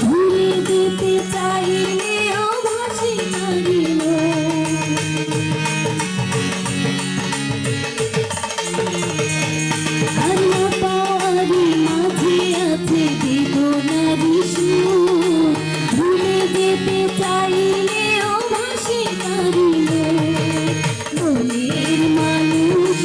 ভুলে দিতে চাইলেও ভাসি পারিল কান্না পাওয়ারি মাঝে আছে বেদনা বিষ্ণু ভুলে দিতে চাইলেও ভাসি পারিল মনের মানুষ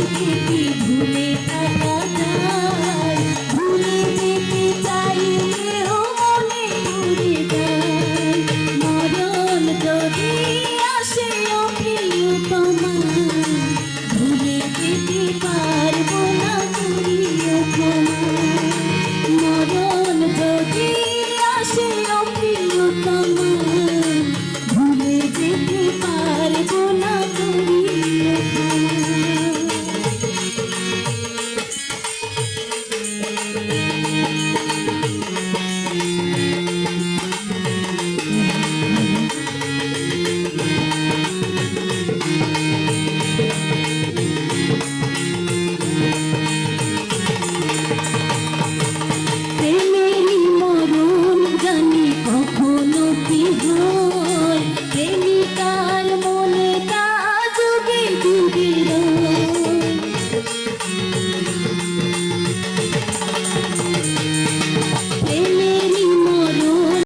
Música